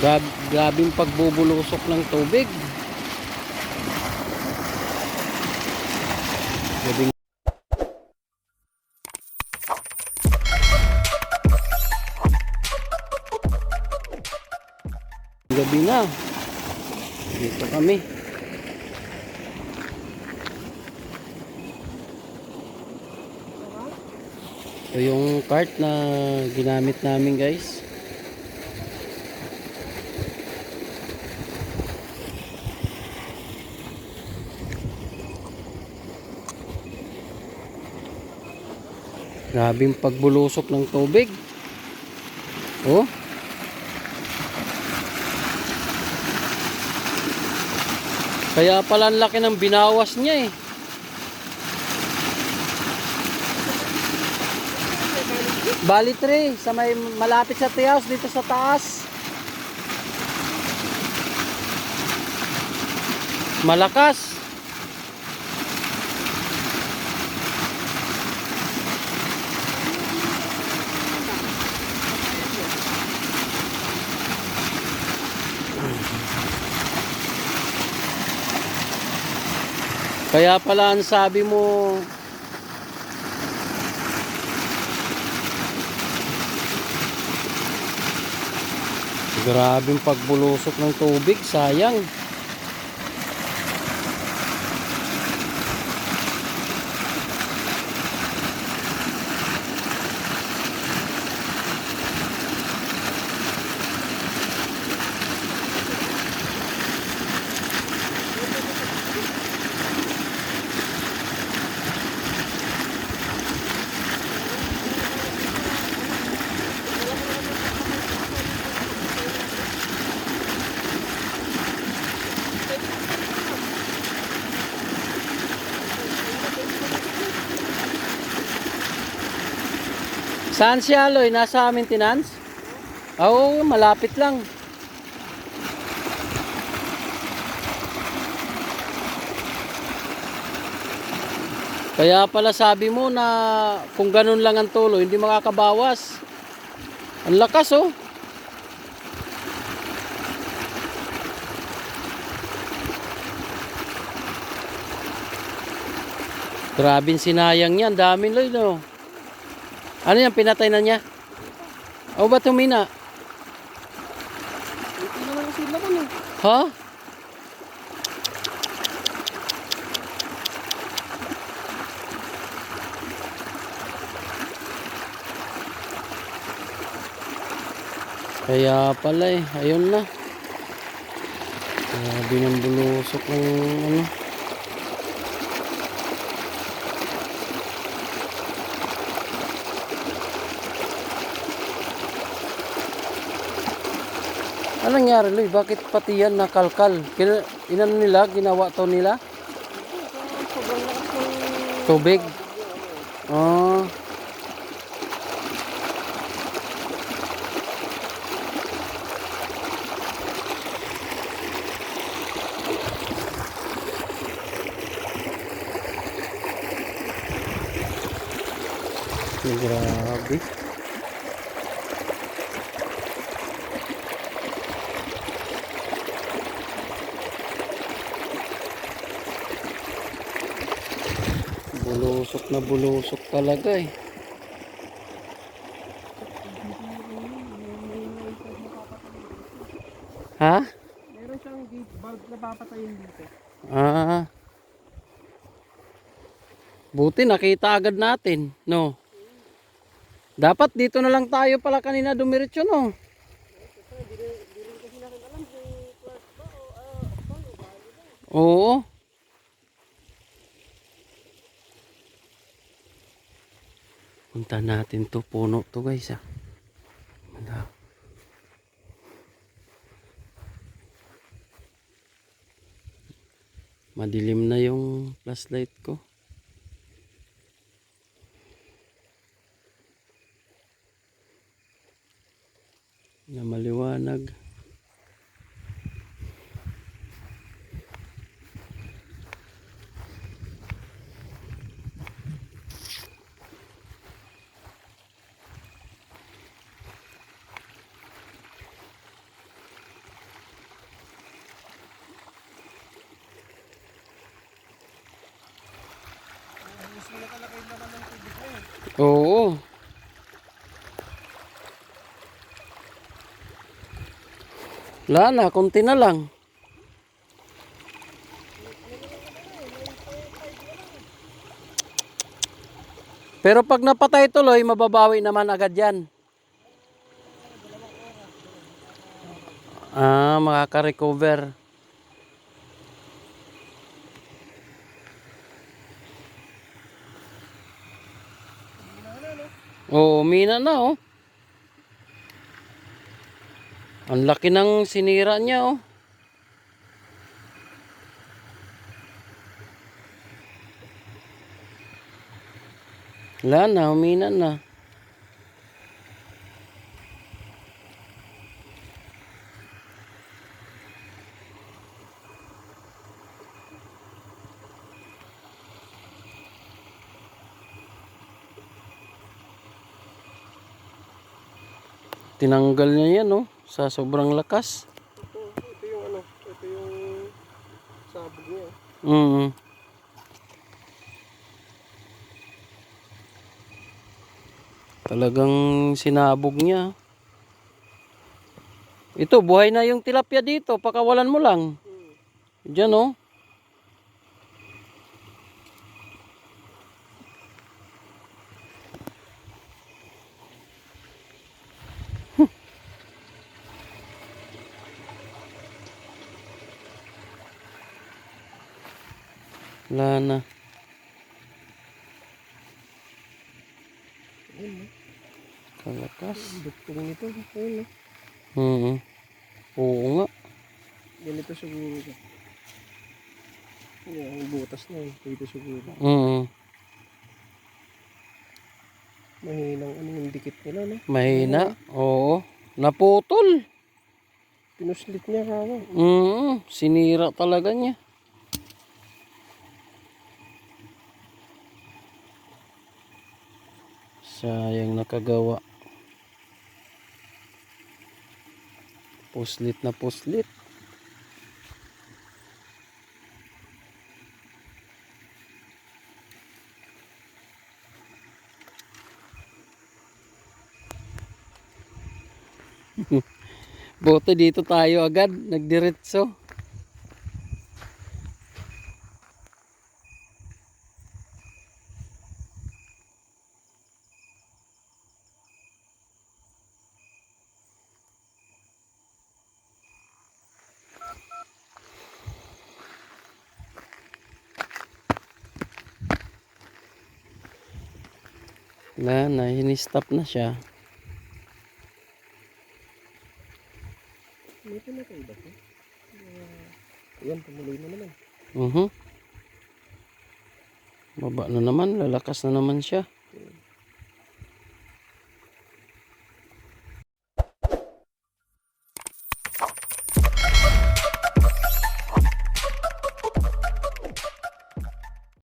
Grab, grabing pagbubulusok ng tubig. Gabing gabi na. Dito kami. Ito yung cart na ginamit namin guys. Grabing pagbulusok ng tubig. Oh. Kaya pala ang laki ng binawas niya eh. Bali 3 sa may malapit sa house dito sa taas. Malakas. Kaya pala ang sabi mo Grabing pagbulusok ng tubig, sayang. Saan si Aloy? Nasa maintenance? Oo, malapit lang. Kaya pala sabi mo na kung ganun lang ang tulo, hindi makakabawas. Ang lakas oh. Grabing sinayang yan. Daming loy no. Ano yan? Pinatay na niya? O ba tumina? Hindi naman kasi laman eh. Ha? Kaya pala eh, ayun na. Grabe ng bulusok ng ano. Anong nangyari, Loy? Bakit pati yan nakalkal? Kina, inano nila? Ginawa to nila? Tubig? Oh. Grabe. Bulusok na bulusok talaga eh. Ha? Meron siyang gate valve na papatayin dito. Ah. Buti nakita agad natin, no? Dapat dito na lang tayo pala kanina dumiretso, no? Oo. Punta natin to puno to guys ah. Wala. Madilim na yung flashlight ko. Na maliwanag. Oo. Wala na, konti na lang. Pero pag napatay tuloy, mababawi naman agad yan. Ah, makaka-recover. Oo, mina na oh. Ang laki ng sinira niya oh. Wala na, humina na. Tinanggal niya yan oh, sa sobrang lakas. Ito, ito yung ano, ito yung sabog niya. Mm. Talagang sinabog niya. Ito, buhay na yung tilapia dito. Pakawalan mo lang. Hmm. Diyan oh. Wala na. Kalakas. no? Duktong nito. Ayun? Mm Oo nga. Ganito siguro. Yan, ang butas na yun. Dito siguro. Mm Mahinang ano yung dikit nila, no? Mahina. Oo. Naputol. Pinuslit niya kawa. Mm Sinira talaga niya. Sayang nakagawa. Puslit na puslit. Bote dito tayo agad, nagdiretso. Wala na, hinistop na siya. May pinatay ba ito? Ayan, tumuloy na naman. Mhm. Baba na naman, lalakas na naman siya.